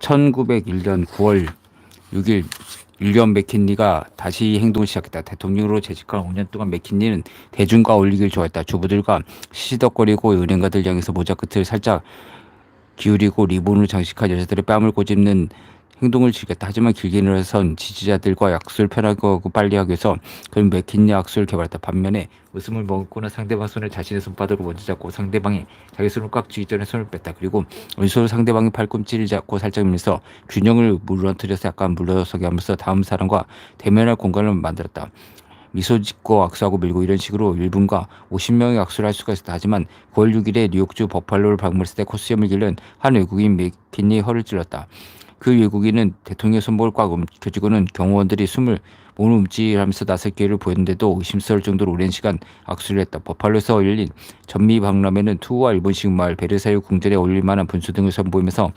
1901년 9월 6일 윌리엄 맥킨리가 다시 행동을 시작했다. 대통령으로 재직한 5년 동안 맥킨리는 대중과 어울리길 좋아했다. 주부들과 시시덕거리고 은행가들 향해서 모자 끝을 살짝 기울이고 리본으로 장식한 여자들의 뺨을 꼬집는 행동을 즐겼다. 하지만 길게 늘어선 지지자들과 약수를 편하게 하고 빨리 하기 위해서 그는 맥킨리 악수를 개발했다. 반면에 웃음을 머금거나 상대방 손을 자신의 손바닥으로 먼저 잡고 상대방이 자기 손을 꽉 쥐기 전에 손을 뺐다. 그리고 왼손으로 상대방의 팔꿈치를 잡고 살짝 밀면서 균형을 무너뜨려서 약간 물러서게 하면서 다음 사람과 대면할 공간을 만들었다. 미소 짓고 악수하고 밀고 이런 식으로 1분과 50명의 악수를 할 수가 있었다. 하지만 9월 6일에 뉴욕주 버팔로를 방문했을 때 코스염을 기른 한 외국인 맥킨이 허를 찔렀다. 그 외국인은 대통령의 손목을 꽉 움켜쥐고는 경호원들이 숨을 몸을 움찔하면서 나설 기회를 보였는데도 의심스러울 정도로 오랜 시간 악수를 했다. 버팔로에서 열린 전미 박람회는 투와 일본식 마을 베르사유 궁전에 어울릴 만한 분수 등을 선보이면서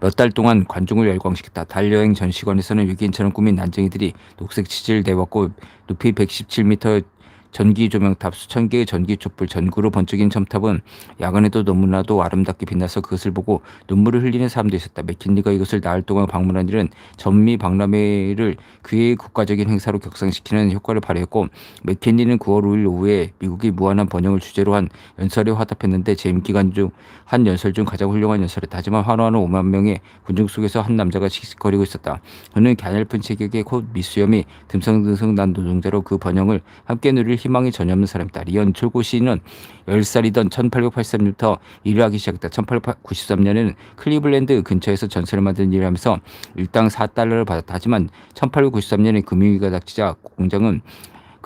몇달 동안 관중을 열광시켰다. 달 여행 전시관에서는 유기인처럼 꾸민 난쟁이들이 녹색 치즈를 대봤고 높이 117m 전기 조명탑 수천 개의 전기 촛불 전구로 번쩍이는 첨탑은 야간에도 너무나도 아름답게 빛나서 그것을 보고 눈물을 흘리는 사람도 있었다. 맥킨리가 이것을 나흘 동안 방문한 일은 전미 박람회를 그의 국가적인 행사로 격상시키는 효과를 발휘했고 맥킨리는 9월 5일 오후에 미국이 무한한 번영을 주제로 한 연설에 화답했는데 재임 기간 중 한 연설 중 가장 훌륭한 연설이다. 하지만 환호하는 5만 명의 군중 속에서 한 남자가 씩씩거리고 있었다. 그는 가냘픈 체격에 콧 미수염이 듬성듬성 난 노동자로 그 번영을 함께 누릴 희망이 전혀 사람이다. 리언 출고 씨는 10살이던 1883년부터 일을 하기 시작했다. 1893년에는 클리블랜드 근처에서 전설을 만드는 일을 하면서 일당 4달러를 받았다. 하지만 1893년에 금융위기가 닥치자 공장은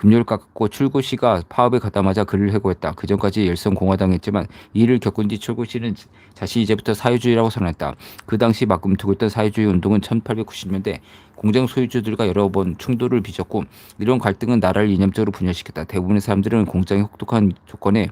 금요를 깎았고 출고 씨가 파업에 가다마자 그를 해고했다. 그 전까지 열성 공화당했지만 이 일을 겪은 뒤 출고 씨는 자신이 이제부터 사회주의라고 선언했다. 그 당시 막금투고 있던 사회주의 운동은 1890년대 공장 소유주들과 여러 번 충돌을 빚었고 이런 갈등은 나라를 이념적으로 분열시켰다. 대부분의 사람들은 공장의 혹독한 조건에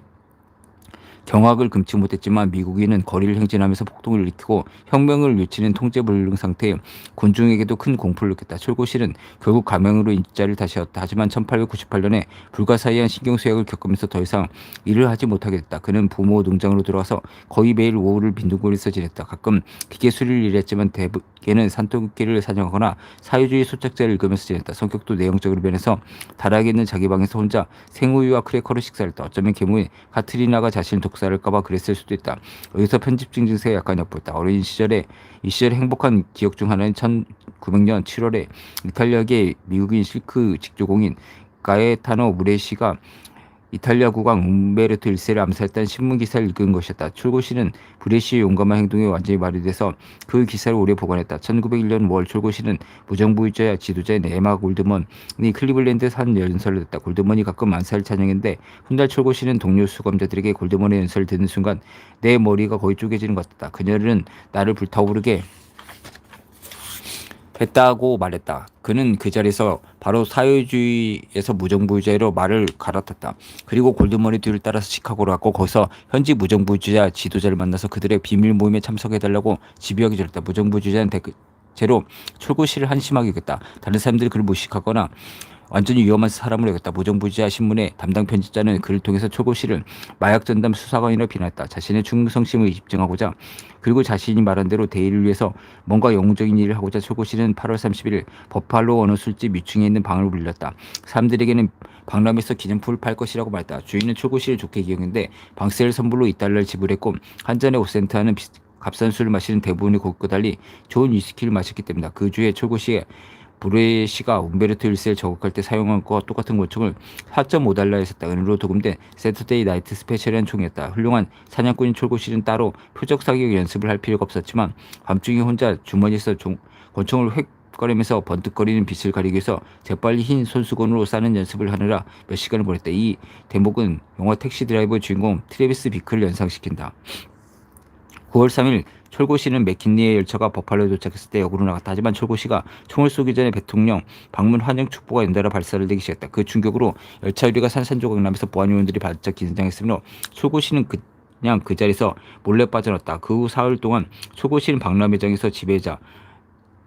경악을 금치 못했지만 미국인은 거리를 행진하면서 폭동을 일으키고 혁명을 외치는 통제불능 상태에 군중에게도 큰 공포를 느꼈다. 철고실은 결국 가명으로 인자를 다시 얻었다. 하지만 1898년에 불가사의한 신경쇠약을 겪으면서 더 이상 일을 하지 못하게 됐다. 그는 부모 농장으로 들어와서 거의 매일 오후를 빈둥거리면서 지냈다. 가끔 기계 수리를 일했지만 대개는 산토끼를 사냥하거나 사회주의 소책자를 읽으면서 지냈다. 성격도 내용적으로 변해서 다락에 있는 자기 방에서 혼자 생우유와 크래커를 식사를 했다. 어쩌면 계모인 카트리나가 자신을 독살할까봐 그랬을 수도 있다. 여기서 편집증 증세가 약간 엿보였다. 어린 시절에 이 시절의 행복한 기억 중 하나는 1900년 7월에 이탈리아계 미국인 실크 직조공인 가에타노 무레시가 이탈리아 국왕 um베르토 1세를 암살했다는 신문 기사를 읽은 것이었다. 출고시는 브레시의 용감한 행동에 완전히 발휘돼서 그 기사를 오래 보관했다. 1901년 5월 출고시는 무정부유자 지도자인 에마 골드먼이 클리블랜드에서 한 연설을 했다. 골드먼이 가끔 만사를 찬양했는데 훗날 출고시는 동료 수감자들에게 골드먼의 연설을 듣는 순간 내 머리가 거의 쪼개지는 것 같다. 그녀는 나를 불타오르게 했다고 말했다. 그는 그 자리에서 바로 사회주의에서 무정부주의로 말을 갈아탔다. 그리고 골드머니 뒤를 따라서 시카고로 갔고 거기서 현지 무정부주의자 지도자를 만나서 그들의 비밀 모임에 참석해달라고 집요하게 절했다. 무정부주의자는 대체로 출고시를 한심하게 여겼다. 다른 사람들이 그를 무식하거나 완전히 위험한 사람으로 여겼다. 무정부지자 신문의 담당 편집자는 그를 통해서 초고시를 마약 전담 수사관이라 비난했다. 자신의 충성심을 입증하고자 그리고 자신이 말한 대로 대의를 위해서 뭔가 영웅적인 일을 하고자 초고시는 8월 30일 버팔로 어느 술집 위층에 있는 방을 불렸다. 사람들에게는 박람회에서 기념품을 팔 것이라고 말했다. 주인은 초고시를 좋게 기억했는데 방세를 선물로 2달러를 지불했고 한 잔에 5센트 하는 비- 값싼 술을 마시는 대부분의 고객과 달리 좋은 위스키를 마셨기 때문이다. 그 주에 초고시에 브레시가 움베르토 1세를 저격할 때 사용한 것과 똑같은 권총을 4.5달러에 샀다. 은으로 도금된 세터데이 나이트 스페셜이라는 총이었다. 훌륭한 사냥꾼인 철고실은 따로 표적 사격 연습을 할 필요가 없었지만 밤중에 혼자 주머니에서 종, 권총을 획 거리면서 번뜩거리는 빛을 가리기 위해서 재빨리 흰 손수건으로 싸는 연습을 하느라 몇 시간을 보냈다. 이 대목은 영화 택시 드라이버 주인공 트레비스 비크를 연상시킨다. 9월 3일 철고시는 맥킨리의 열차가 버팔로에 도착했을 때 역으로 나갔다. 하지만 철고시가 총을 쏘기 전에 대통령 방문 환영 축보가 연달아 발사를 되기 시작했다. 그 충격으로 열차 유리가 산산조각 나면서 보안 요원들이 바짝 긴장했으므로 철고시는 그냥 그 자리에서 몰래 빠져나왔다. 그 후 사흘 동안 철고시는 박람회장에서 지배자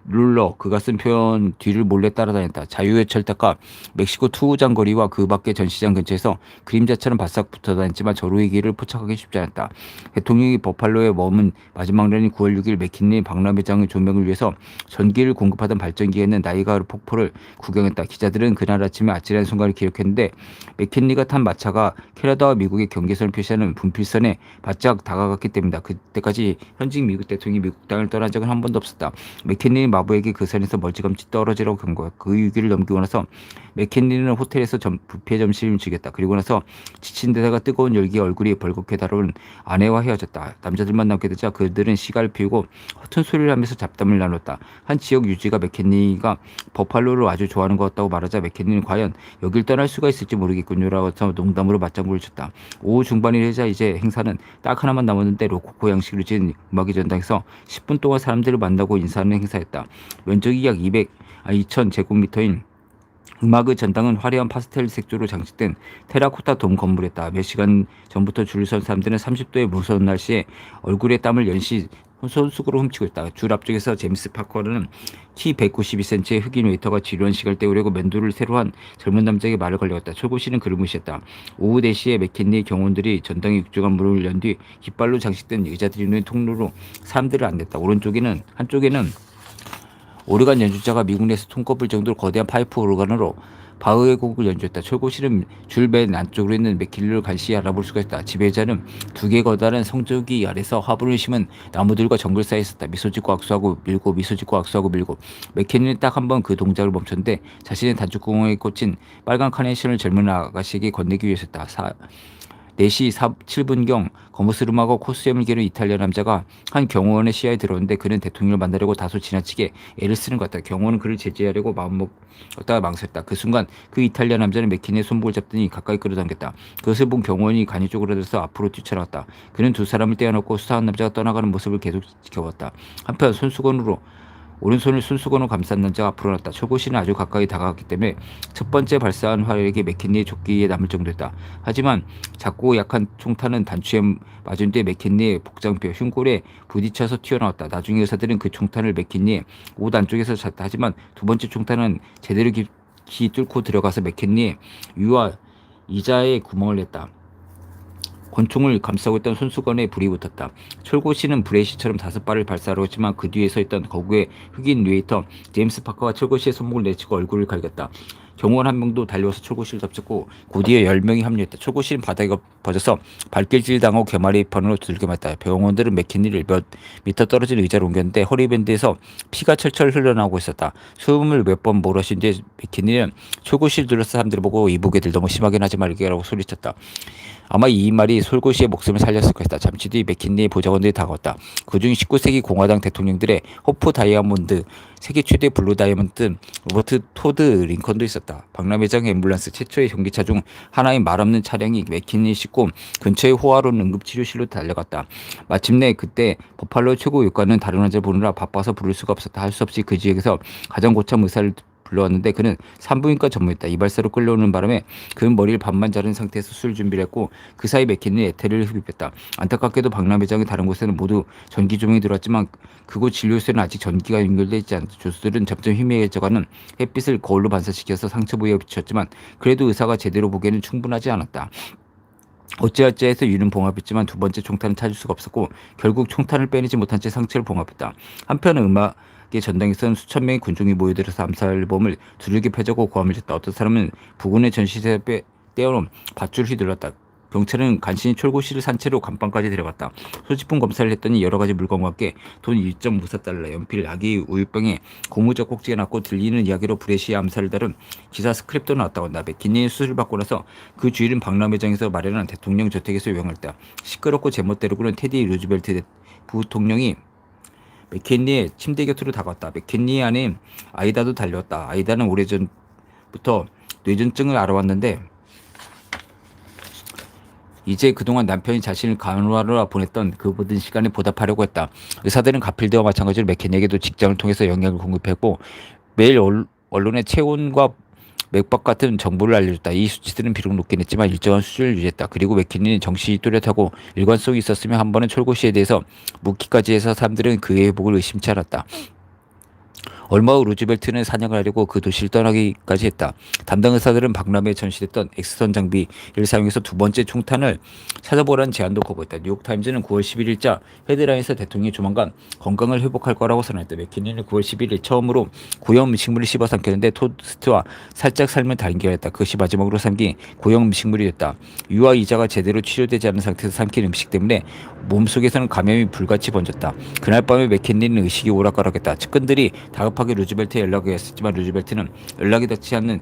룰러 그가 쓴 표현 뒤를 몰래 따라다녔다. 자유의 철탑과 멕시코 투우장 거리와 그 밖의 전시장 근처에서 그림자처럼 바싹 붙어다녔지만 저로의 길을 포착하기 쉽지 않았다. 대통령이 버팔로에 머문 마지막 날인 9월 6일 맥킨리 박람회장의 조명을 위해서 전기를 공급하던 발전기에는 나이가 폭포를 구경했다. 기자들은 그날 아침에 아찔한 순간을 기록했는데 맥킨리가 탄 마차가 캐나다와 미국의 경계선을 표시하는 분필선에 바짝 다가갔기 때문이다. 그때까지 현직 미국 대통령이 미국 땅을 떠난 적은 한 번도 없었다. 맥킨리 마부에게 그 선에서 멀찌감치 떨어지라고 경고해 그 위기를 넘기고 나서 맥킨리는 호텔에서 점, 부패 점심을 즐겼다. 그리고 나서 지친 데다가 뜨거운 열기에 얼굴이 벌겋게 달아오른 아내와 헤어졌다. 남자들만 남게 되자 그들은 시가를 피우고 허튼 소리를 하면서 잡담을 나눴다. 한 지역 유지가 맥켄니가 버팔로를 아주 좋아하는 것 같다고 말하자 맥켄니는 과연 여길 떠날 수가 있을지 모르겠군요라고 해서 농담으로 맞장구를 쳤다. 오후 중반이 되자 이제 행사는 딱 하나만 남았는데 로코코 양식으로 지은 음악의 전당에서 10분 동안 사람들을 만나고 인사하는 행사였다. 면적이 약 200, 아, 2000 제곱미터인 음악의 전당은 화려한 파스텔 색조로 장식된 테라코타 돔 건물이었다. 몇 시간 전부터 줄을 선 사람들은 30도의 무서운 날씨에 얼굴에 땀을 연시 손수건으로 훔치고 있다. 줄 앞쪽에서 제임스 파커는 키 192cm의 흑인 웨이터가 지루한 시간을 때우려고 면도를 새로 한 젊은 남자에게 말을 걸려왔다. 철고 씨는 그를 무시했다. 오후 4시에 맥킨리 경호원들이 전당에 육중한 문을 연 뒤 깃발로 장식된 의자들이 있는 통로로 사람들을 안냈다. 오른쪽에는 한쪽에는 오르간 연주자가 미국 내에서 손꼽을 정도로 거대한 파이프 오르간으로 바흐의 곡을 연주했다. 철고실은 줄맨 안쪽으로 있는 맥킬리를 간신히 알아볼 수가 있다. 지배자는 두 개의 거다란 성조기 아래서 화분을 심은 나무들과 정글 사이에 있었다. 미소 짓고 악수하고 밀고 미소 짓고 악수하고 밀고 맥킬리는 딱 한 번 그 동작을 멈췄는데 자신의 단축구멍에 꽂힌 빨간 카네이션을 젊은 아가씨에게 건네기 위해서였다. 사, 4시 4, 7분경 거무스름하고 코스염을 기른 이탈리아 남자가 한 경호원의 시야에 들어오는데 그는 대통령을 만나려고 다소 지나치게 애를 쓰는 것 같다. 경호원은 그를 제지하려고 마음먹다가 망설였다. 그 순간 그 이탈리아 남자는 맥킨의 손목을 잡더니 가까이 끌어당겼다. 그것을 본 경호원이 간이 쪼그라들어서 앞으로 뛰쳐나갔다. 그는 두 사람을 떼어놓고 수상한 남자가 떠나가는 모습을 계속 지켜봤다. 한편 손수건으로 오른손을 손수건으로 감싼 남자가 앞으로 났다. 철고씨는 아주 가까이 다가갔기 때문에 첫 번째 발사한 화력이 맥킨리의 조끼에 남을 정도였다. 하지만 작고 약한 총탄은 단추에 맞은 뒤 맥킨리의 복장뼈 흉골에 부딪혀서 튀어나왔다. 나중에 의사들은 그 총탄을 맥킨리의 옷 안쪽에서 잤다. 하지만 두 번째 총탄은 제대로 깊이 뚫고 들어가서 맥킨리의 유와 이자에 구멍을 냈다. 권총을 감싸고 있던 손수건에 불이 붙었다. 철고 씨는 브레이시처럼 다섯 발을 발사하려 했지만 그 뒤에 서 있던 거구의 흑인 웨이터 제임스 파커가 철고 씨의 손목을 내치고 얼굴을 갈겼다. 경호원 한 명도 달려와서 철고 씨를 잡쳤고 그 뒤에 열 명이 합류했다. 철고 씨는 바닥에 퍼져서 발길질 당하고 개마리 번으로 두들겨 맞다. 병원들은 맥키니를 몇 미터 떨어진 의자로 옮겼는데 허리밴드에서 피가 철철 흘러나오고 있었다. 숨을 몇 번 몰아쉰 뒤 맥키니는 철고 씨를 둘러싼 사람들을 보고 이보게들 너무 심하게 하지 말게라고 소리쳤다. 아마 이 말이 솔고시의 목숨을 살렸을 것이다. 잠시 뒤 맥킨리의 보좌관들이 다가왔다. 그중 19세기 공화당 대통령들의 호프 다이아몬드, 세계 최대 블루 다이아몬드 로버트 토드 링컨도 있었다. 박람회장 앰뷸런스 최초의 전기차 중 하나인 말없는 차량이 맥킨리 싣고 근처의 호화로운 응급치료실로 달려갔다. 마침내 그때 버팔로 최고 의과는 다른 환자를 보느라 바빠서 부를 수가 없었다. 할 수 없이 그 지역에서 가장 고참 의사를 불러왔는데 그는 산부인과 전문이었다. 이발사로 끌려오는 바람에 그는 머리를 반만 자른 상태에서 술 준비를 했고 그 사이 맥키는 에테를 흡입했다. 안타깝게도 박람회장의 다른 곳에는 모두 전기 조명이 들어왔지만 그곳 진료소에는 아직 전기가 연결되어 있지 않다. 조수들은 점점 희미해져가는 햇빛을 거울로 반사시켜서 상처 부위에 비추었지만 그래도 의사가 제대로 보기에는 충분하지 않았다. 어찌어찌 해서 유는 봉합했지만 두 번째 총탄을 찾을 수가 없었고 결국 총탄을 빼내지 못한 채 상처를 봉합했다. 한편은 음악 의 전당에서는 수천 명의 군중이 모여들어서 암살범을 두들겨 펴자고 고함을 쳤다. 어떤 사람은 부군의 전시세 빼 떼어놓은 밧줄을 휘둘렀다. 경찰은 간신히 철고씨를 산채로 감방까지 데려갔다. 소지품 검사를 했더니 여러 가지 물건과 함께 돈 1.54달러, 연필, 아기 우유병에 고무적 꼭지가 났고 들리는 이야기로 브레시아 암살을 다룬 기사 스크립도 나왔다고 한다. 맥키니의 수술을 받고 나서 그 주일은 박람회장에서 마련한 대통령 저택에서 요양했다. 시끄럽고 제멋대로 구는 테디 루즈벨트 부통령이 맥켄리의 침대 곁으로 다가왔다. 맥켄리 안에 아이다도 달려왔다. 아이다는 오래전부터 뇌전증을 알아왔는데 이제 그동안 남편이 자신을 간호하러 보냈던 그 모든 시간에 보답하려고 했다. 의사들은 가필드와 마찬가지로 맥켄리에게도 직장을 통해서 영향을 공급했고 매일 언론의 체온과 맥박 같은 정보를 알려줬다. 이 수치들은 비록 높긴 했지만 일정한 수준을 유지했다. 그리고 맥키니는 정신이 또렷하고 일관성이 있었으며 한 번은 철고시에 대해서 묻기까지 해서 사람들은 그의 회복을 의심치 않았다. 얼마 후 루즈벨트는 사냥을 하려고 그 도시를 떠나기까지 했다. 담당 의사들은 박람회에 전시됐던 엑스선 장비를 사용해서 두 번째 총탄을 찾아보라는 제안도 거부했다. 뉴욕타임즈는 9월 11일자 헤드라인에서 대통령이 조만간 건강을 회복할 거라고 선언했다. 맥키니는 9월 11일 처음으로 고형 음식물을 씹어 삼켰는데 토스트와 살짝 삶은 달걀했다. 그것이 마지막으로 삼긴 고형 음식물이 됐다. 유아 이자가 제대로 치료되지 않은 상태에서 삼킨 음식 때문에 몸속에서는 감염이 불같이 번졌다. 그날 밤에 맥킨리는 의식이 오락가락했다. 측근들이 다급 하게 루즈벨트에 연락을 했었지만 루즈벨트는 연락이 닿지 않는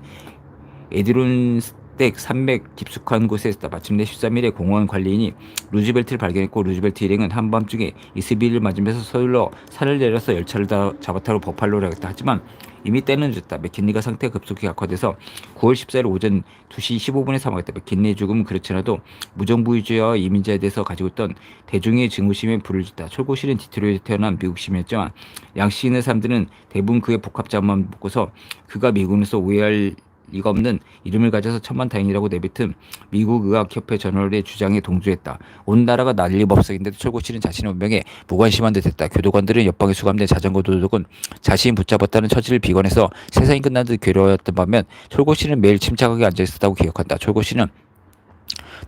에디론 스택 산맥 깊숙한 곳에 있다. 마침내 13일에 공원 관리인이 루즈벨트를 발견했고 루즈벨트 일행은 한밤중에 이스비를 맞으면서 서둘러 산을 내려서 열차를 다 잡아타고 버팔로를 하겠다. 하지만 이미 때는 늦었다. 맥킨리가 상태가 급속히 악화돼서 9월 14일 오전 2시 15분에 사망했다. 맥킨리의 죽음은 그렇지 않아도 무정부주의와 이민자에 대해서 가지고 있던 대중의 증오심에 불을 졌다. 철고씨는 디트로이트에 태어난 미국 시민이었지만 양씨 있는 사람들은 대부분 그의 복합자만 먹고서 그가 미국에서 오해할 리가 없는 이름을 가져서 천만 다행이라고 내뱉은 미국 의학협회 저널의 주장에 동조했다. 온 나라가 난리법석인데도 철고씨는 자신의 운명에 무관심한 듯했다. 교도관들은 옆방에 수감된 자전거 도둑은 자신이 붙잡았다는 처지를 비관해서 세상이 끝난 듯 괴로웠던 반면 철고씨는 매일 침착하게 앉아있었다고 기억한다. 철고씨는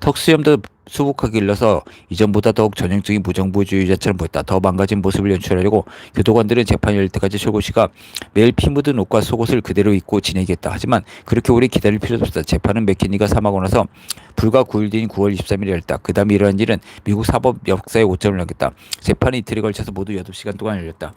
턱수염도 수북하게 일러서 이전보다 더욱 전형적인 무정부주의자처럼 보였다. 더 망가진 모습을 연출하려고 교도관들은 재판이 열릴 때까지 최고 씨가 매일 피 묻은 옷과 속옷을 그대로 입고 지내게 했다. 하지만 그렇게 오래 기다릴 필요도 없었다. 재판은 맥키니가 사망하고 나서 불과 9일 뒤인 9월 23일에 열렸다. 그 다음에 일어난 일은 미국 사법 역사에 오점을 남겼다. 재판이 이틀에 걸쳐서 모두 8시간 동안 열렸다.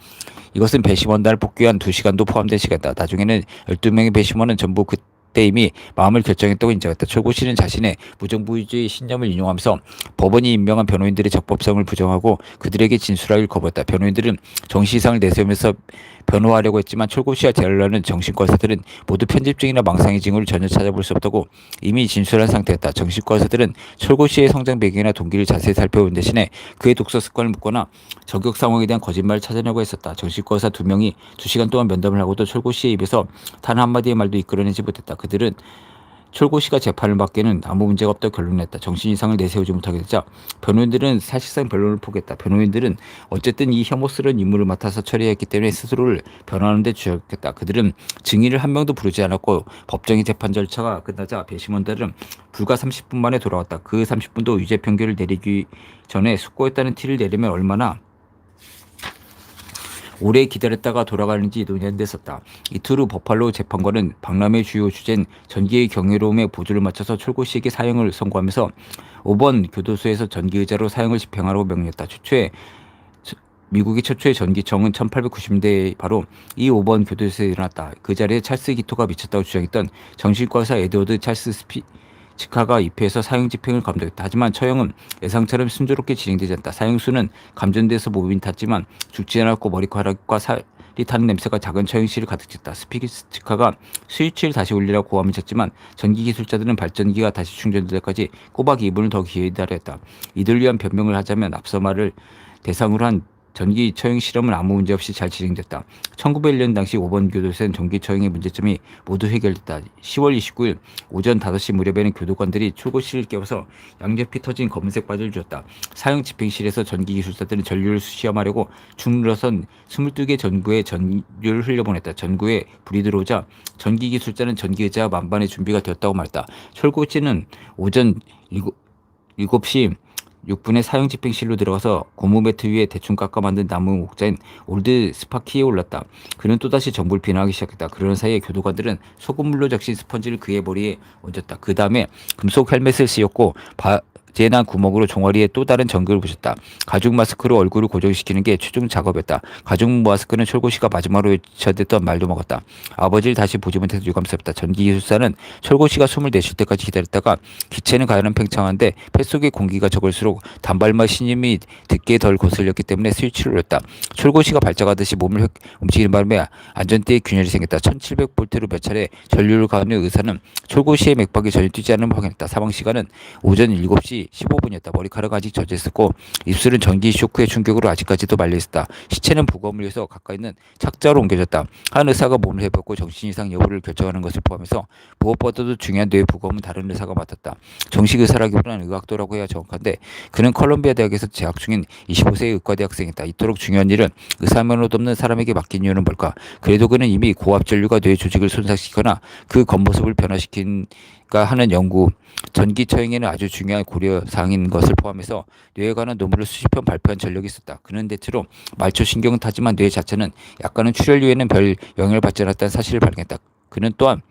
이것은 배심원단을 복귀한 2시간도 포함된 시간이다. 나중에는 12명의 배심원은 전부 그 때 이미 마음을 결정했다고 인정했다. 최고 씨는 자신의 무정부주의 신념을 인용하면서 법원이 임명한 변호인들의 적법성을 부정하고 그들에게 진술하기를 거부했다. 변호인들은 정시상을 내세우면서 변호하려고 했지만 철고 씨와 제럴라는 정신과 의사들은 모두 편집증이나 망상의 징후를 전혀 찾아볼 수 없다고 이미 진술한 상태였다. 정신과 의사들은 철고 씨의 성장 배경이나 동기를 자세히 살펴본 대신에 그의 독서 습관을 묻거나 저격 상황에 대한 거짓말을 찾아내고 했었다. 정신과 의사 두 명이 두 시간 동안 면담을 하고도 철고 씨의 입에서 단 한마디의 말도 이끌어내지 못했다. 그들은 철고 씨가 재판을 받기에는 아무 문제가 없다고 결론냈다. 정신 이상을 내세우지 못하게 되자 변호인들은 사실상 변론을 포기했다. 변호인들은 어쨌든 이 혐오스러운 임무를 맡아서 처리했기 때문에 스스로를 변호하는 데 주력했다. 그들은 증인을 한 명도 부르지 않았고 법정의 재판 절차가 끝나자 배심원들은 불과 30분 만에 돌아왔다. 그 30분도 유죄 판결을 내리기 전에 숙고했다는 티를 내려면 얼마나 오래 기다렸다가 돌아가는지 논의됐었다. 이틀 후 버팔로 재판관은 박람회 주요 주제인 전기의 경이로움에 보조를 맞춰서 철고 씨에게 사형을 선고하면서 5번 교도소에서 전기의자로 사형을 집행하라고 명령했다. 최초에 미국의 최초의 전기청은 1890년대 바로 이 5번 교도소에 일어났다. 그 자리에 찰스 기토가 미쳤다고 주장했던 정신과 의사 에드워드 찰스 스피 치카가 입회해서 사형 집행을 감독했다. 하지만 처형은 예상처럼 순조롭게 진행되지 않다. 사형수는 감전돼서 몸이 탔지만 죽지 않았고 머리카락과 살이 타는 냄새가 작은 처형실을 가득 찼다. 스피치카가 스위치를 다시 올리라고 고함을 쳤지만 전기 기술자들은 발전기가 다시 충전될 때까지 꼬박 2분을 더 기다렸다. 이들 위한 변명을 하자면 앞서 말을 대상으로 한 전기 처형 실험은 아무 문제 없이 잘 진행됐다. 1901년 당시 5번 교도소엔 전기 처형의 문제점이 모두 해결됐다. 10월 29일 오전 5시 무렵에는 교도관들이 출고실을 깨워서 양옆이 터진 검은색 바지를 주었다. 사형 집행실에서 전기 기술사들은 전류를 시험하려고 주물러선 22개 전구에 전류를 흘려보냈다. 전구에 불이 들어오자 전기 기술자는 전기 의자와 만반의 준비가 되었다고 말했다. 철고치는 오전 7시 6분에 사형 집행실로 들어가서 고무 매트 위에 대충 깎아 만든 나무 목자인 올드 스파키에 올랐다. 그는 또다시 정부를 비난하기 시작했다. 그러는 사이에 교도관들은 소금물로 적신 스펀지를 그의 머리에 얹었다. 그 다음에 금속 헬멧을 씌웠고 바, 재난 구멍으로 종아리에 또 다른 전극을 부셨다. 가죽 마스크로 얼굴을 고정시키는 게 최종 작업이었다. 가죽 마스크는 철고씨가 마지막으로 외쳐댔던 말도 먹었다. 아버지를 다시 보지 못해서 유감스럽다. 전기 기술사는 철고씨가 숨을 내쉴 때까지 기다렸다가 기체는 가열은 팽창한데 폐 속의 공기가 적을수록 단발맛 신임이 듣게 덜 거슬렸기 때문에 스위치를 올렸다. 철고씨가 발작하듯이 몸을 획 움직이는 바람에 안전대에 균열이 생겼다. 1700볼트로 몇 차례 전류를 가하는 의사는 철고씨의 맥박이 전혀 뛰지 않음을 확인했다. 사망 시간은 오전 7시 4시 15분이었다. 머리카락 아직 젖어 있었고 입술은 전기 쇼크의 충격으로 아직까지도 말려 있었다. 시체는 부검을 위해서 가까이 있는 착자로 옮겨졌다. 한 의사가 몸을 해봤고 정신 이상 여부를 결정하는 것을 포함해서 무엇보다도 중요한 뇌 부검은 다른 의사가 맡았다. 정식 의사라기보다는 의학도라고 해야 정확한데 그는 컬럼비아 대학에서 재학 중인 25세의 의과대 학생이다. 이토록 중요한 일은 의사면허도 없는 사람에게 맡긴 이유는 뭘까? 그래도 그는 이미 고압 전류가 뇌 조직을 손상시키거나 그 겉모습을 변화시킨 가 하는 연구 전기 처형에는 아주 중요한 고려 사항인 것을 포함해서 뇌에 관한 논문을 수십 편 발표한 전력이 있었다. 그는 대체로 말초 신경은 타지만 뇌 자체는 약간은 출혈류에는 별 영향을 받지 않았다는 사실을 발견했다. 그는 또한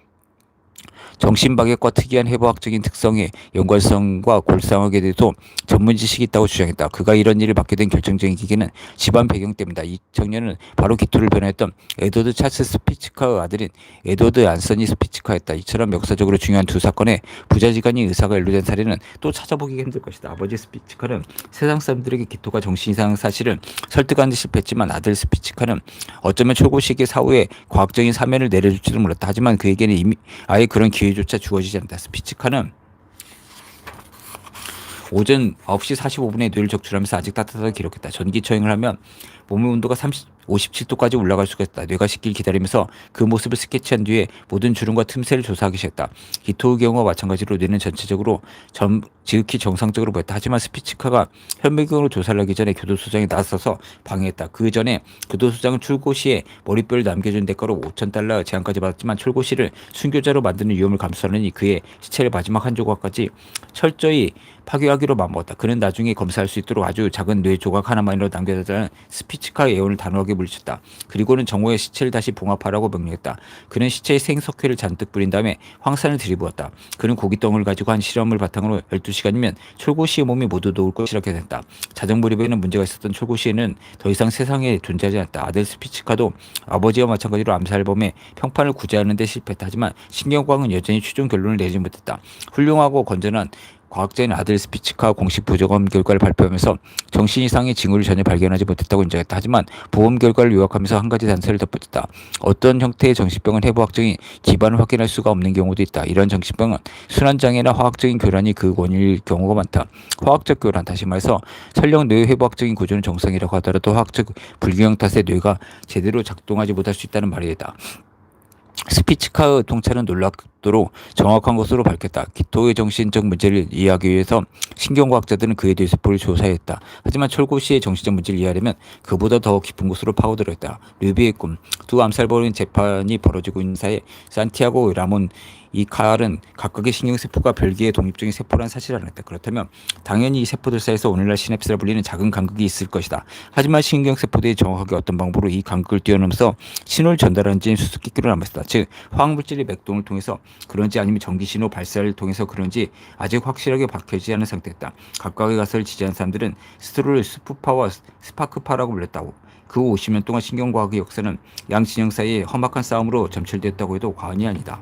정신박약과 특이한 해부학적인 특성의 연관성과 골상하게 대해서 전문 지식이 있다고 주장했다. 그가 이런 일을 맡게 된 결정적인 계기는 집안 배경 때문이다. 이 청년은 바로 기토를 변호했던 에드워드 찰스 스피치카의 아들인 에드워드 안서니 스피치카였다. 이처럼 역사적으로 중요한 두 사건의 부자지간이 의사가 연루된 사례는 또 찾아보기가 힘들 것이다. 아버지 스피치카는 세상 사람들에게 기토가 정신 이상 사실을 설득하는 데 실패했지만 아들 스피치카는 어쩌면 초고식의 사후에 과학적인 사면을 내려줄지도 몰랐다. 하지만 그에게는 이미 아예 그런 기회조차 주어지지 않다. 스피치카는 오전 9시 45분에 뇌를 적출하면서 아직 따뜻하다고 기록했다. 전기 처형을 하면 몸의 온도가 30, 57도까지 올라갈 수가 있다. 뇌가 식길 기다리면서 그 모습을 스케치한 뒤에 모든 주름과 틈새를 조사하기 시작했다. 기토의 경우와 마찬가지로 뇌는 전체적으로 전, 지극히 정상적으로 보였다. 하지만 스피치카가 현미경으로 조사를 하기 전에 교도소장이 나서서 방해했다. 그 전에 교도소장은 출고 시에 머리뼈를 남겨준 대가로 5천 달러 제한까지 받았지만 출고 시를 순교자로 만드는 위험을 감수하느니 그의 시체를 마지막 한 조각까지 철저히 파괴하기로 마음먹었다. 그는 나중에 검사할 수 있도록 아주 작은 뇌 조각 하나만으로 남겨달라는 스피치카의 예언을 단호하게 물리쳤다. 그리고는 정오의 시체를 다시 봉합하라고 명령했다. 그는 시체에 생석회를 잔뜩 뿌린 다음에 황산을 들이부었다. 그는 고깃덩을 가지고 한 실험을 바탕으로 12시간이면 철고 씨의 몸이 모두 녹을 것이라고 했다. 자정 무렵에는 문제가 있었던 철고 씨에는 더 이상 세상에 존재하지 않았다. 아들 스피치카도 아버지와 마찬가지로 암살범의 평판을 구제하는 데 실패했다. 하지만 신경과학은 여전히 최종 결론을 내지 못했다. 훌륭하고 건전한 과학자인 아들 스피치카 공식 부적험 결과를 발표하면서 정신 이상의 징후를 전혀 발견하지 못했다고 인정했다. 하지만 보험 결과를 요약하면서 한 가지 단서를 덧붙였다. 어떤 형태의 정신병은 해부학적인 기반을 확인할 수가 없는 경우도 있다. 이런 정신병은 순환장애나 화학적인 교란이 그 원인일 경우가 많다. 화학적 교란, 다시 말해서 설령 뇌의 해부학적인 구조는 정상이라고 하더라도 화학적 불균형 탓에 뇌가 제대로 작동하지 못할 수 있다는 말이다. 스피치카의 통찰은 놀랍도록 정확한 것으로 밝혔다. 기토의 정신적 문제를 이해하기 위해서 신경과학자들은 그에 대해 세포를 조사했다. 하지만 철고 씨의 정신적 문제를 이해하려면 그보다 더 깊은 곳으로 파고들었다. 르비의 꿈, 두 암살범인 재판이 벌어지고 있는 사이에 산티아고 라몬 이 칼은 각각의 신경세포가 별개의 독립적인 세포라는 사실을 알았다. 그렇다면 당연히 이 세포들 사이에서 오늘날 시냅스라 불리는 작은 간극이 있을 것이다. 하지만 신경세포들이 정확하게 어떤 방법으로 이 간극을 뛰어넘어서 신호를 전달하는지는 수수께끼로 남았다. 즉 화학물질의 맥동을 통해서 그런지 아니면 전기신호 발사를 통해서 그런지 아직 확실하게 밝혀지지 않은 상태였다. 각각의 가설을 지지한 사람들은 스스로를 스푸파와 스파크파라고 불렸다고. 그 50년 동안 신경과학의 역사는 양 진영 사이의 험악한 싸움으로 점철됐다고 해도 과언이 아니다.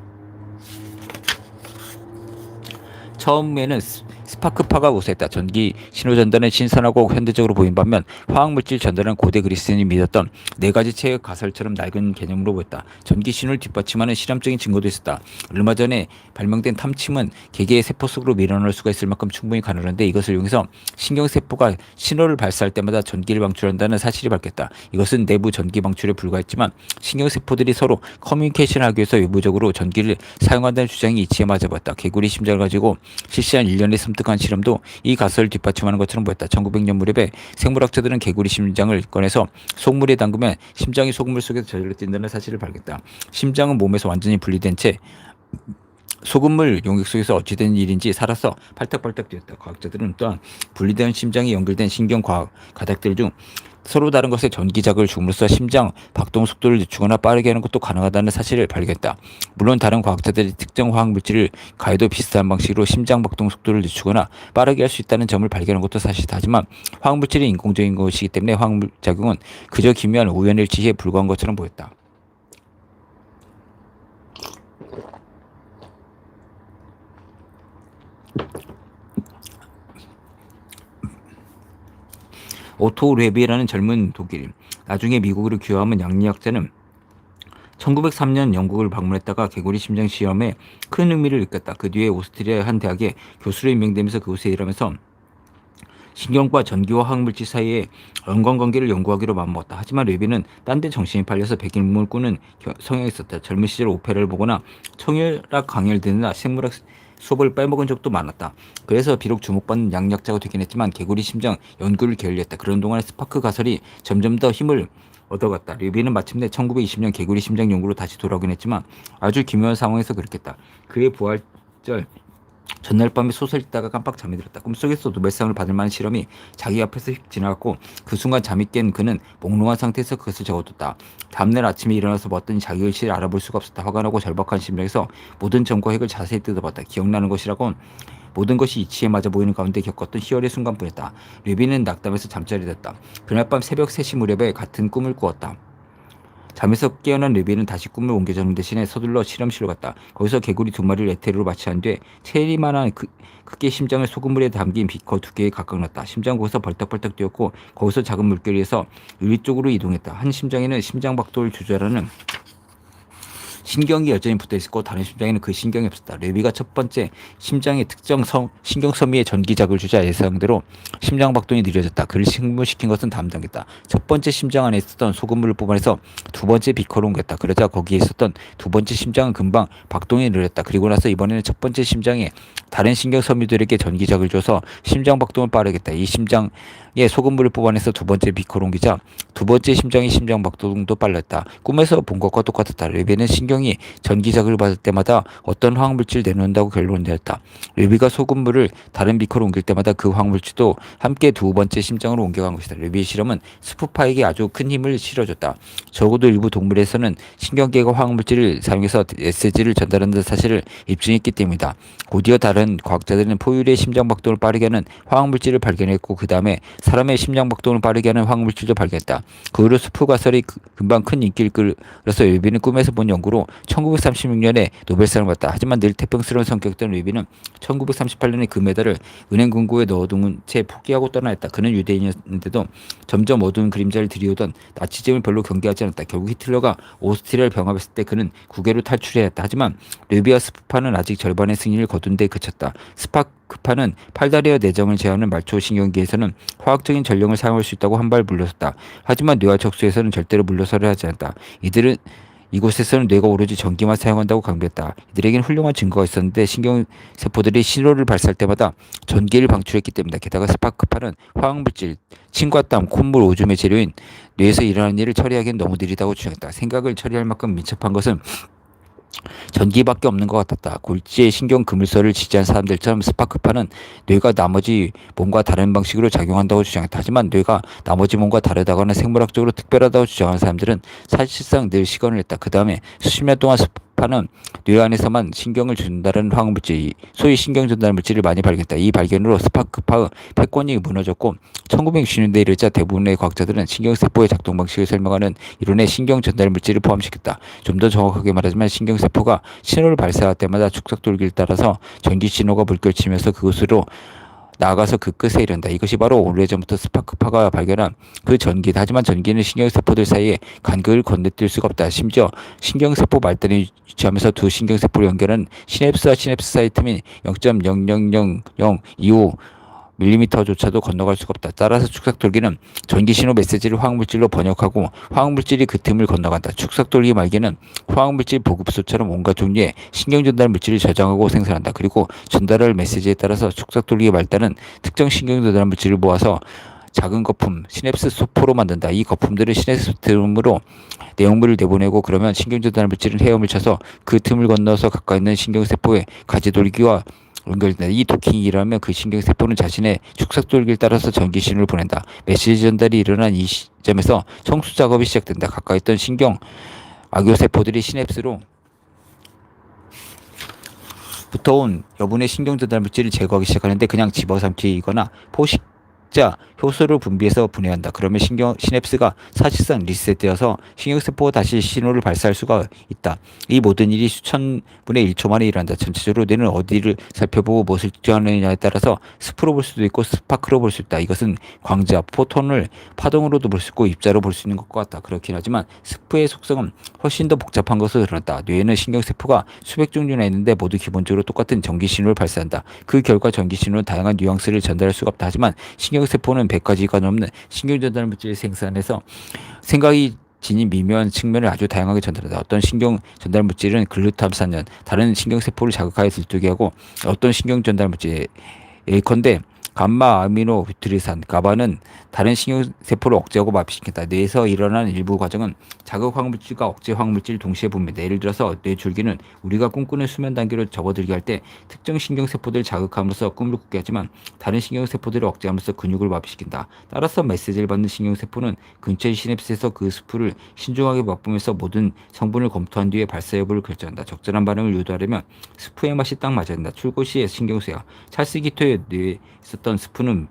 처음에는 스- 스파크파가 우세했다. 전기 신호 전달은 신선하고 현대적으로 보인 반면 화학물질 전달은 고대 그리스인이 믿었던 네 가지 체의 가설처럼 낡은 개념으로 보였다. 전기 신호를 뒷받침하는 실험적인 증거도 있었다. 얼마 전에 발명된 탐침은 개개의 세포 속으로 밀어넣을 수가 있을 만큼 충분히 가능한데 이것을 이용해서 신경세포가 신호를 발사할 때마다 전기를 방출한다는 사실이 밝혔다. 이것은 내부 전기 방출에 불과했지만 신경세포들이 서로 커뮤니케이션하기 위해서 외부적으로 전기를 사용한다는 주장이 이치에 맞아봤다. 개구리 심장을 가지고 실시한 일련의 섬뜩한 실험도 이 가설을 뒷받침하는 것처럼 보였다. 1900년 무렵에 생물학자들은 개구리 심장을 꺼내서 속물에 담그면 심장이 속물 속에서 저절로 뛴다는 사실을 발견했다. 심장은 몸에서 완전히 분리된 채 소금물 용액 속에서 어찌된 일인지 살아서 팔딱팔딱 뛰었다. 과학자들은 또한 분리된 심장이 연결된 신경 과학 가닥들 중 서로 다른 것에 전기작을 줌으로써 심장 박동 속도를 늦추거나 빠르게 하는 것도 가능하다는 사실을 발견했다. 물론 다른 과학자들이 특정 화학 물질을 가해도 비슷한 방식으로 심장 박동 속도를 늦추거나 빠르게 할 수 있다는 점을 발견한 것도 사실이다. 하지만 화학 물질이 인공적인 것이기 때문에 화학 작용은 그저 기묘한 우연의 일치에 불과한 것처럼 보였다. 오토 레비라는 젊은 독일 나중에 미국으로 귀화하면 양리학자는 1903년 영국을 방문했다가 개구리 심장 시험에 큰 흥미를 느꼈다. 그 뒤에 오스트리아 한 대학에 교수로 임명되면서 그곳에 일하면서 신경과 전기와 화학물질 사이의 연관관계를 연구하기로 마음먹었다. 하지만 레비는 딴 데 정신이 팔려서 백일문을 꾸는 겨- 성향이 있었다. 젊은 시절 오페라를 보거나 청혈학 강의를 듣느라 생물학 수업을 빼먹은 적도 많았다. 그래서 비록 주목받는 양약자가 되긴 했지만 개구리 심장 연구를 게을리했다. 그런 동안에 스파크 가설이 점점 더 힘을 얻어갔다. 레비는 마침내 1920년 개구리 심장 연구로 다시 돌아오긴 했지만 아주 기묘한 상황에서 그렇겠다. 그의 부활절 전날 밤에 소설 읽다가 깜빡 잠이 들었다. 꿈속에서 노벨상을 받을 만한 실험이 자기 앞에서 휙 지나갔고 그 순간 잠이 깬 그는 몽롱한 상태에서 그것을 적어뒀다. 다음날 아침에 일어나서 봤더니 자기 글씨를 알아볼 수가 없었다. 화가 나고 절박한 심정에서 모든 점과 핵을 자세히 뜯어봤다. 기억나는 것이라곤 모든 것이 이치에 맞아 보이는 가운데 겪었던 희열의 순간뿐이었다. 류비는 낙담해서 잠자리 들었다. 그날 밤 새벽 3시 무렵에 같은 꿈을 꾸었다. 잠에서 깨어난 레비는 다시 꿈을 옮겨주는 대신에 서둘러 실험실로 갔다. 거기서 개구리 두 마리를 에테르로 마취한 뒤에 체리만한 그, 크게 심장을 소금물에 담긴 비커 두 개에 각각 넣었다. 심장 거기서 벌떡벌떡 뛰었고 거기서 작은 물결이에서 유리 쪽으로 이동했다. 한 심장에는 심장 박도를 조절하는 신경이 여전히 붙어 있었고 다른 심장에는 그 신경이 없었다. 레비가 첫 번째 심장의 특정 성, 신경 섬유에 전기작을 주자 예상대로 심장 박동이 느려졌다. 그를 식무시킨 것은 단계다. 첫 번째 심장 안에 있었던 소금물을 뽑아내서 두 번째 비커로 옮겼다. 그러자 거기에 있었던 두 번째 심장은 금방 박동이 느렸다. 그리고 나서 이번에는 첫 번째 심장에 다른 신경 섬유들에게 전기작을 줘서 심장 박동을 빠르겠다. 이 심장에 소금물을 뽑아내서 두 번째 비커로 옮기자 두 번째 심장의 심장 박동도 빨랐다. 꿈에서 본 것과 똑같았다. 레비는 신경 이 전기작을 받을 때마다 어떤 화학물질을 내놓는다고 결론을 내렸다. 레비가 소금물을 다른 비커로 옮길 때마다 그 화학물질도 함께 두 번째 심장으로 옮겨간 것이다. 레비의 실험은 스푸파에게 아주 큰 힘을 실어줬다. 적어도 일부 동물에서는 신경계가 화학물질을 사용해서 메시지를 전달하는 사실을 입증했기 때문이다. 곧이어 다른 과학자들은 포유류의 심장 박동을 빠르게 하는 화학물질을 발견했고 그 다음에 사람의 심장 박동을 빠르게 하는 화학물질도 발견했다. 그 후로 스프 가설이 그- 금방 큰 인기를 끌어서 웨비는 꿈에서 본 연구로 1936년에 노벨상을 받았다. 하지만 늘 태평스러운 성격던 웨비는 1938년에 그 메달을 은행 금고에 넣어둔 채 포기하고 떠나했다. 그는 유대인이었는데도 점점 어두운 그림자를 들이오던 나치즘을 별로 경계하지 않았다. 결국 히틀러가 오스트리아를 병합했을 때 그는 국외로 탈출해야 했다. 하지만 르비와 스파는 아직 절반의 승리를 거둔 데 그쳤다. 스파크파는 팔다리와 내정을 제어하는 말초 신경계에서는 화학적인 전력을 사용할 수 있다고 한 발 물러섰다. 하지만 뇌와 척수에서는 절대로 물러서려 하지 않았다. 이들은 이곳에서는 뇌가 오로지 전기만 사용한다고 강조했다. 이들에게는 훌륭한 증거가 있었는데 신경세포들이 신호를 발사할 때마다 전기를 방출했기 때문이다. 게다가 스파크파는 화학물질, 침과 땀, 콧물, 오줌의 재료인 뇌에서 일어나는 일을 처리하기엔 너무 느리다고 주장했다. 생각을 처리할 만큼 민첩한 것은 전기밖에 없는 것 같았다. 골지에 신경 그물서를 지지한 사람들처럼 스파크파는 뇌가 나머지 몸과 다른 방식으로 작용한다고 주장했다. 하지만 뇌가 나머지 몸과 다르다거나 생물학적으로 특별하다고 주장하는 사람들은 사실상 늘 시간을 했다. 그 다음에 수십 년 동안 스파 는 뇌 안에서만 신경을 전달하는 화학물질, 소위 신경 전달 물질을 많이 발견했다. 이 발견으로 스파크파의 패권이 무너졌고 1960년대에 이르자 대부분의 과학자들은 신경세포의 작동 방식을 설명하는 이론에 신경 전달 물질을 포함시켰다. 좀 더 정확하게 말하자면 신경세포가 신호를 발사할 때마다 축삭돌기를 따라서 전기 신호가 물결치면서 그곳으로 나아가서 그 끝에 이른다. 이것이 바로 오래전부터 스파크파가 발견한 그 전기다. 하지만 전기는 신경세포들 사이에 간극을 건너뛸 수가 없다. 심지어 신경세포 말단이 위치하면서 두 신경세포를 연결하는 시냅스와 시냅스 사이 틈인 0.00025 밀리미터조차도 건너갈 수가 없다. 따라서 축삭돌기는 전기신호 메시지를 화학물질로 번역하고 화학물질이 그 틈을 건너간다. 축삭돌기 말기는 화학물질 보급소처럼 온갖 종류의 신경전달 물질을 저장하고 생산한다. 그리고 전달할 메시지에 따라서 축삭돌기 말단은 특정 신경전달 물질을 모아서 작은 거품, 시냅스 소포로 만든다. 이 거품들을 시냅스 틈으로 내용물을 내보내고 그러면 신경전달 물질은 헤엄을 쳐서 그 틈을 건너서 가까이 있는 신경세포의 가지돌기와 연결된다. 이 도킹이라면 그 신경세포는 자신의 축삭돌기를 따라서 전기 신호를 보낸다. 메시지 전달이 일어난 이 시점에서 청수 작업이 시작된다. 가까이 있던 신경 악효세포들이 시냅스로 붙어온 여분의 신경 전달 물질을 제거하기 시작하는데 그냥 집어삼키거나 포식 자 효소를 분비해서 분해한다. 그러면 신경 시냅스가 사실상 리셋되어서 신경세포가 다시 신호를 발사할 수가 있다. 이 모든 일이 수천 분의 1초 만에 일어난다. 전체적으로 뇌는 어디를 살펴보고 무엇을 집중하느냐에 따라서 스프로 볼 수도 있고 스파크로 볼 수 있다. 이것은 광자, 포톤을 파동으로도 볼 수 있고 입자로 볼 수 있는 것과 같다. 그렇긴 하지만 스프의 속성은 훨씬 더 복잡한 것으로 드러났다. 뇌에는 신경세포가 수백 종류나 있는데 모두 기본적으로 똑같은 전기 신호를 발사한다. 그 결과 전기 신호는 다양한 뉘앙스를 전달할 수가 없다. 하지만 신경 세포는 100가지가 넘는 신경전달 물질을 생산해서 생각이 지닌 미묘한 측면을 아주 다양하게 전달한다. 어떤 신경 전달 물질은 글루탐산연, 다른 신경세포를 자극하여 들뜨게 하고 어떤 신경 전달 물질, 예컨대 감마 아미노 부트리산 가바는 다른 신경세포를 억제하고 마비시킨다. 뇌에서 일어나는 일부 과정은 자극 화학물질과 억제 화학물질 동시에 분비다. 예를 들어서 뇌 줄기는 우리가 꿈꾸는 수면 단계로 접어들게 할 때 특정 신경세포들을 자극함으로써 꿈을 꾸게 하지만 다른 신경세포들을 억제함으로써 근육을 마비시킨다. 따라서 메시지를 받는 신경세포는 근처의 시냅스에서 그 스프를 신중하게 맛보면서 모든 성분을 검토한 뒤에 발사 여부를 결정한다. 적절한 반응을 유도하려면 스프의 맛이 딱 맞아야 한다. 출고 시에 신경쇠야. 찰스 기토의 뇌에 있었던 스프는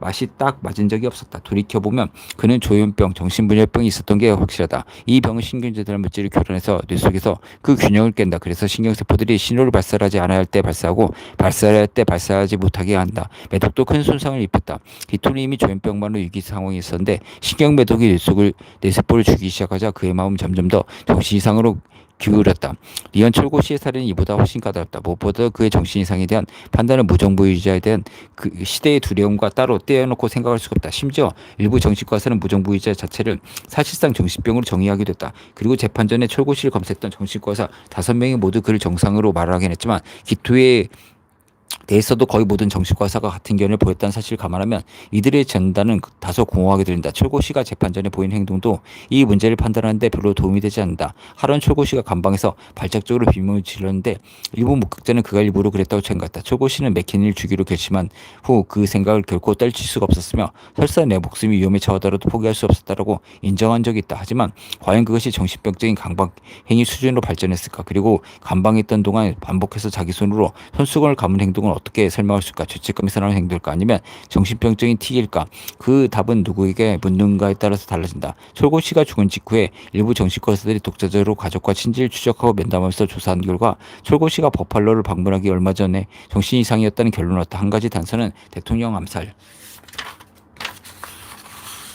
맛이 딱 맞은 적이 없었다. 돌이켜보면 그는 조현병, 정신분열병이 있었던 게 확실하다. 이 병은 신경제들 물질을 교란해서 뇌 속에서 그 균형을 깬다. 그래서 신경세포들이 신호를 발사하지 않아야 할 때 발사하고 발사할 때 발사하지 못하게 한다. 매독도 큰 손상을 입혔다. 기토는 이미 조현병만으로 위기 상황이 있었는데 신경매독이 뇌 속을 뇌세포를 죽이기 시작하자 그의 마음은 점점 더 정신 이상으로 기울였다. 리언 철고 씨의 살인은 이보다 훨씬 까다롭다. 무엇보다 그의 정신 이상에 대한 판단은 무정부유자에 대한 그 시대의 두려움과 따로 떼어놓고 생각할 수가 없다. 심지어 일부 정신과에서는 무정부유자 자체를 사실상 정신병으로 정의하게 됐다. 그리고 재판 전에 철고 씨를 검색했던 정신과 의사 다섯 명이 모두 그를 정상으로 말하긴 했지만 기토의 대해서도 거의 모든 정신과 의사가 같은 견해를 보였다는 사실을 감안하면 이들의 전단은 다소 공허하게 들린다. 철고 씨가 재판 전에 보인 행동도 이 문제를 판단하는데 별로 도움이 되지 않는다. 하루는 철고 씨가 감방에서 발작적으로 비명을 지르는데 일부 목격자는 그가 일부러 그랬다고 생각했다. 철고 씨는 맥키니를 주기로 결심한 후 그 생각을 결코 떨칠 수가 없었으며 설사 내 목숨이 위험에 처하더라도 포기할 수 없었다라고 인정한 적이 있다. 하지만 과연 그것이 정신병적인 강박 행위 수준으로 발전했을까? 그리고 감방에 있던 동안 반복해서 자기 손으로 손수건을 감은 행동 을 어떻게 설명할 수 있을까? 죄책감에서 나오는 행동일까? 아니면 정신병적인 틱일까? 그 답은 누구에게 묻는가에 따라서 달라진다. 철고 씨가 죽은 직후에 일부 정신과 의사들이 독자적으로 가족과 친지를 추적하고 면담하면서 조사한 결과 철고 씨가 버팔로를 방문하기 얼마 전에 정신 이상이었다는 결론을 얻다. 한 가지 단서는 대통령 암살.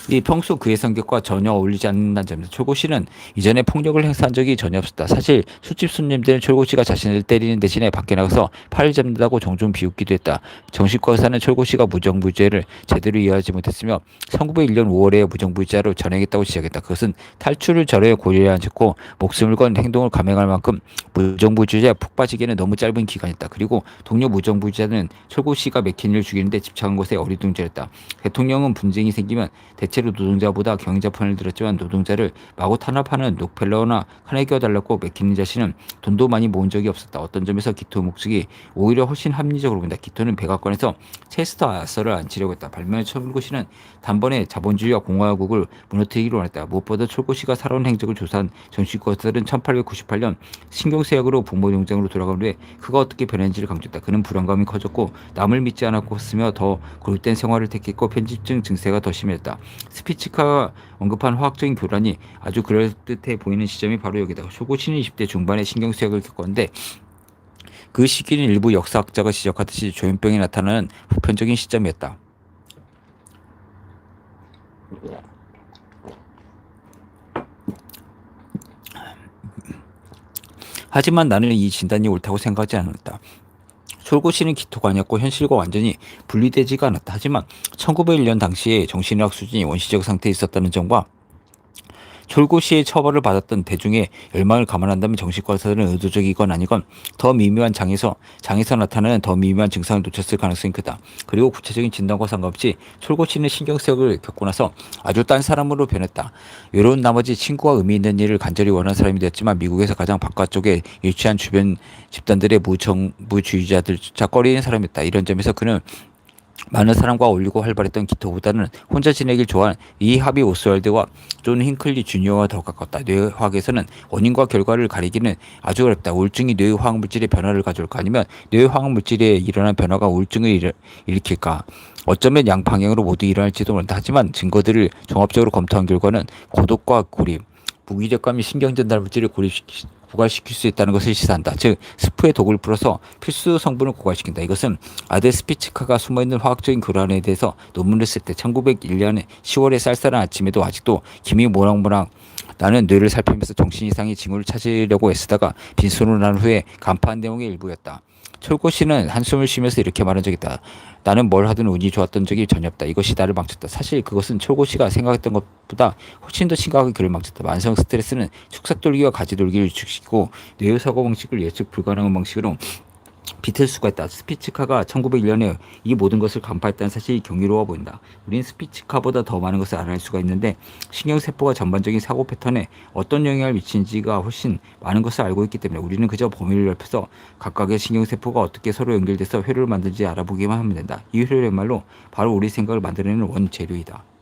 이 평소 그의 성격과 전혀 어울리지 않는다는 점에서 철고 씨는 이전에 폭력을 행사한 적이 전혀 없었다. 사실 술집 손님들은 철고 씨가 자신을 때리는 대신에 밖에 나가서 팔을 잡는다고 종종 비웃기도 했다. 정신과 의사는 철고 씨가 무정부죄를 제대로 이해하지 못했으며 1901년 5월에 무정부죄로 전행했다고 지적했다. 그것은 탈출을 절에 고려하지 않고 목숨을 건 행동을 감행할 만큼 무정부주의자에 푹 빠지기에는 너무 짧은 기간이었다. 그리고 동료 무정부주의자는 철고 씨가 맥키니를 죽이는데 집착한 것에 어리둥절했다. 대통령은 분쟁이 생기면 대 체로 노동자보다 경영자 편을 들었지만 노동자를 마구 탄압하는 록펠러나 카네기와 달랐고 맥키니 자신은 돈도 많이 모은 적이 없었다. 어떤 점에서 기토 목적이 오히려 훨씬 합리적으로 보인다. 기토는 백악관에서 체스터 아서를 안치려고 했다. 발명의 철고씨는 단번에 자본주의와 공화국을 무너뜨리기로 원했다. 무엇보다 철고씨가 살아온 행적을 조사한 정치권들은 1898년 신경쇠약으로 부모 농장으로 돌아간 후에 그가 어떻게 변했는지를 강조했다. 그는 불안감이 커졌고 남을 믿지 않았고 쓰며 더 고립된 생활을 택했고 편집증 증세가 더 심했다. 스피치카가 언급한 화학적인 교란이 아주 그럴듯해 보이는 시점이 바로 여기다. 쇼고씨는 20대 중반에 신경쇠약을 겪었는데 그 시기는 일부 역사학자가 지적하듯이 조현병이 나타나는 보편적인 시점이었다. 하지만 나는 이 진단이 옳다고 생각하지 않았다. 솔고씨는 기토가 아니었고 현실과 완전히 분리되지가 않았다. 하지만 1901년 당시에 정신의학 수준이 원시적 상태에 있었다는 점과 졸고 씨의 처벌을 받았던 대중의 열망을 감안한다면 정신과에서는 의도적이건 아니건 더 미묘한 장에서 장에서 나타나는 더 미묘한 증상을 놓쳤을 가능성이 크다. 그리고 구체적인 진단과 상관없이 졸고 씨는 신경쇠약을 겪고 나서 아주 딴 사람으로 변했다. 외로운 나머지 친구와 의미 있는 일을 간절히 원하는 사람이 되었지만 미국에서 가장 바깥쪽에 유치한 주변 집단들의 무정부주의자들조차 꺼리는 사람이었다. 이런 점에서 그는 많은 사람과 어울리고 활발했던 기토보다는 혼자 지내길 좋아하는 이 하비 오스월드와 존 힌클리 주니어가 더 가깝다. 뇌화학에서는 원인과 결과를 가리기는 아주 어렵다. 우울증이 뇌의 화학물질의 변화를 가져올까 아니면 뇌의 화학물질에 일어난 변화가 우울증을 일, 일으킬까. 어쩌면 양 방향으로 모두 일어날지도 모른다. 하지만 증거들을 종합적으로 검토한 결과는 고독과 고립, 무기력감이 신경전달 물질을 고립시키, 고갈시킬 수 있다는 것을 시사한다. 즉 스프에 독을 풀어서 필수 성분을 고갈시킨다. 이것은 아데 스피치카가 숨어있는 화학적인 교란에 대해서 논문을 쓸 때 1901년 10월의 쌀쌀한 아침에도 아직도 김이 모락모락 나는 뇌를 살피면서 정신 이상의 징후를 찾으려고 애쓰다가 빈손으로 난 후에 간파한 내용의 일부였다. 철고 씨는 한숨을 쉬면서 이렇게 말한 적이 있다. 나는 뭘 하든 운이 좋았던 적이 전혀 없다. 이것이 나를 망쳤다. 사실 그것은 철고 씨가 생각했던 것보다 훨씬 더 심각하게 그를 망쳤다. 만성 스트레스는 축삭돌기와 가지돌기를 축시키고 뇌의 사고 방식을 예측 불가능한 방식으로 비틀 수가 있다. 스피치카가 1901년에 이 모든 것을 간파했다는 사실이 경이로워 보인다. 우린 스피치카보다 더 많은 것을 알아낼 수가 있는데 신경세포가 전반적인 사고 패턴에 어떤 영향을 미치는지가 훨씬 많은 것을 알고 있기 때문에 우리는 그저 범위를 넓혀서 각각의 신경세포가 어떻게 서로 연결돼서 회로를 만드는지 알아보기만 하면 된다. 이 회로의 말로 바로 우리 생각을 만들어내는 원재료이다.